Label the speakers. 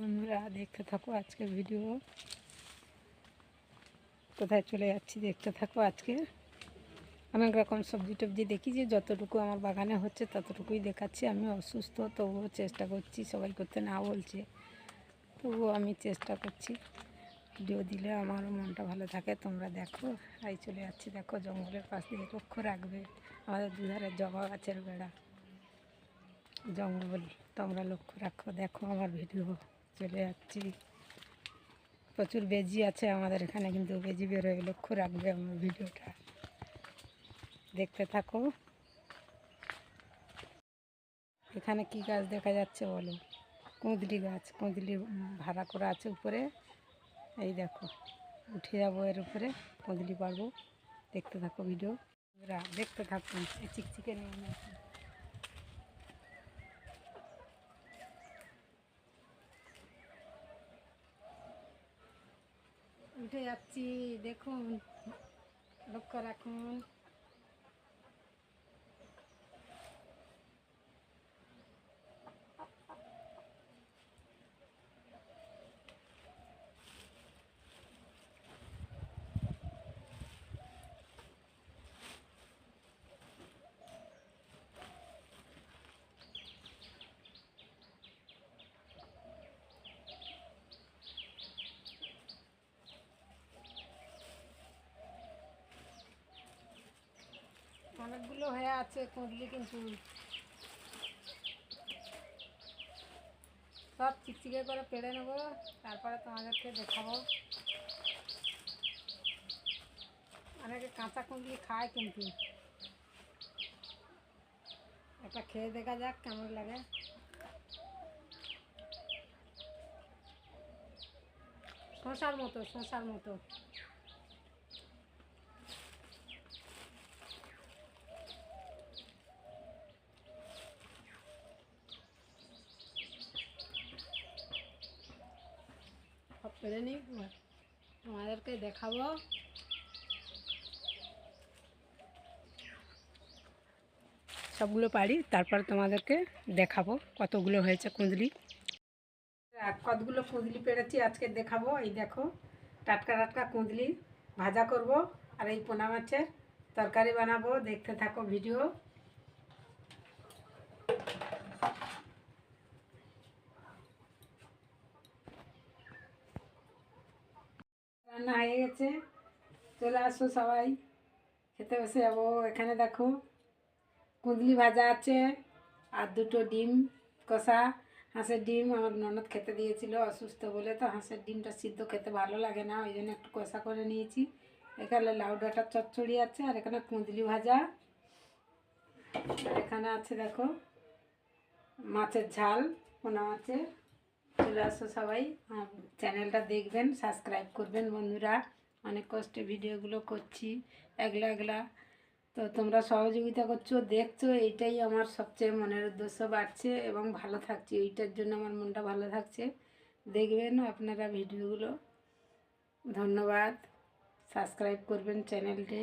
Speaker 1: বন্ধুরা, দেখতে থাকো আজকে ভিডিও কোথায় চলে যাচ্ছি, দেখতে থাকো আজকে। অনেক রকম সবজি টবজি দেখি যে, যতটুকু আমার বাগানে হচ্ছে ততটুকুই দেখাচ্ছি। আমি অসুস্থ, তবুও চেষ্টা করছি, সবাই করতে না বলছে। তবুও আমি চেষ্টা করছি। ভিডিও দিলে আমারও মনটা ভালো থাকে, তোমরা দেখো। এই চলে যাচ্ছি, দেখো জঙ্গলের পাশ দিয়ে লক্ষ্য রাখবে। আমাদের দুধারে জবা গাছের বেড়া। জঙ্গল, তোমরা লক্ষ্য রাখো, দেখো আমার ভিডিও চলে যাচ্ছি। প্রচুর বেজি আছে আমাদের এখানে, কিন্তু বেজি বেরোয় লক্ষ্য রাখবে আমার ভিডিওটা। দেখতে থাকো। এখানে কি গাছ দেখা যাচ্ছে বলো? কুঁদলি গাছ, কুঁদলি ভাড়া করা আছে উপরে। এই দেখো উঠে যাব এর উপরে, কুঁদলি পারব দেখতে থাকো ভিডিও দেখতে থাকো। এই চিকচিকে নিয়ে উঠে যাচ্ছি দেখুন লক্ষ্য রাখুন। অনেকগুলো হয়ে আছে কুঁদলি কিন্তু। সব চিকচিকে করে পেড়ে নেব, তারপরে তোমাদেরকে দেখাবো। অনেকে কাঁচা কুঁদলি খায় কিন্তু। একটা খেয়ে দেখা যাক কেমন লাগে। শশার মতো শশার মতো। সব পেরে নিই তোমাদেরকে দেখাবো। সবগুলো পারি, তারপর তোমাদেরকে দেখাবো কতগুলো হয়েছে কুঁদলি কতগুলো কুঁদলি পেরেছি আজকে দেখাবো, এই দেখো, টাটকা টাটকা কুঁদলি ভাজা করব, আর এই পোনা মাছের তরকারি বানাবো, দেখতে থাকো ভিডিও। রান্না হয়ে গেছে। চলে আসো সবাই। খেতে বসে যাব। এখানে দেখো কুঁদলি ভাজা আছে আর দুটো ডিম কষা। হাঁসের ডিম আমার ননদ খেতে দিয়েছিল, অসুস্থ বলে। তো হাঁসের ডিমটা সিদ্ধ খেতে ভালো লাগে না, ওই জন্য একটু কষা করে নিয়েছি। এখানে লাউ ডাঁটার চচ্চড়ি আছে আর এখানে কুঁদলি ভাজা। এখানে আছে দেখো মাছের ঝাল পোনা মাছের চলে আসো সবাই। চ্যানেলটা দেখবেন, সাবস্ক্রাইব করবেন বন্ধুরা। অনেক কষ্টে ভিডিওগুলো করছি, একলা একলা। তো তোমরা সহযোগিতা করছ, দেখছ, এইটাই আমার সবচেয়ে মনের উদ্দেশ্য বাড়ছে এবং ভালো থাকছি। এইটার জন্য আমার মনটা ভালো থাকছে। দেখবেন আপনারা ভিডিওগুলো। ধন্যবাদ। সাবস্ক্রাইব করবেন চ্যানেলটি।